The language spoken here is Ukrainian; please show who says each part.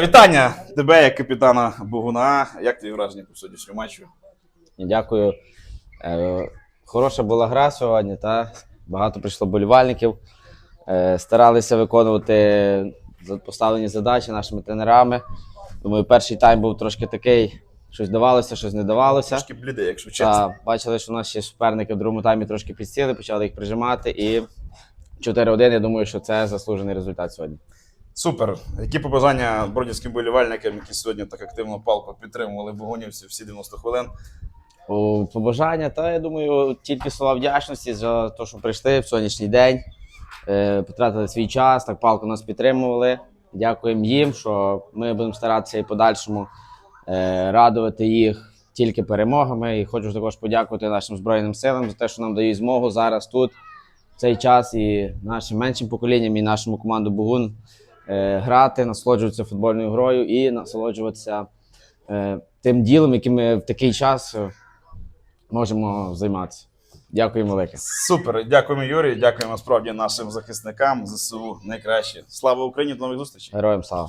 Speaker 1: Вітання тебе, як капітана Богуна. Як твої враження по сьогоднішньому матчу?
Speaker 2: Дякую. Е, Хороша була гра сьогодні, та багато прийшло болівальників. Е, Старалися виконувати поставлені задачі нашими тренерами. Думаю, перший тайм був трошки такий, щось давалося, щось не давалося.
Speaker 1: Трошки бліде, якщо чесно.
Speaker 2: Та, бачили, що наші суперники в другому таймі трошки підсіли, почали їх прижимати. І 4-1, я думаю, що це заслужений результат сьогодні.
Speaker 1: Супер. Які побажання бродівським болівальникам, які сьогодні так активно палко підтримували богунівців всі 90 хвилин?
Speaker 2: О, побажання, та я думаю, тільки слова вдячності за те, що прийшли в сьогоднішній день, е, потратили свій час, так палко нас підтримували. Дякуємо їм, що ми будемо старатися і подальшому е, радувати їх тільки перемогами. І хочу також подякувати нашим Збройним силам за те, що нам дають змогу зараз тут, в цей час, і нашим меншим поколінням, і нашому команду Бугун грати, насолоджуватися футбольною грою і насолоджуватися е, тим ділом, яким ми в такий час. е, можемо займатися. Дякую велике.
Speaker 1: Супер. Дякуємо, Юрій. Дякуємо справді нашим захисникам. ЗСУ найкраще. Слава Україні, до нових зустрічей.
Speaker 2: Героям слава.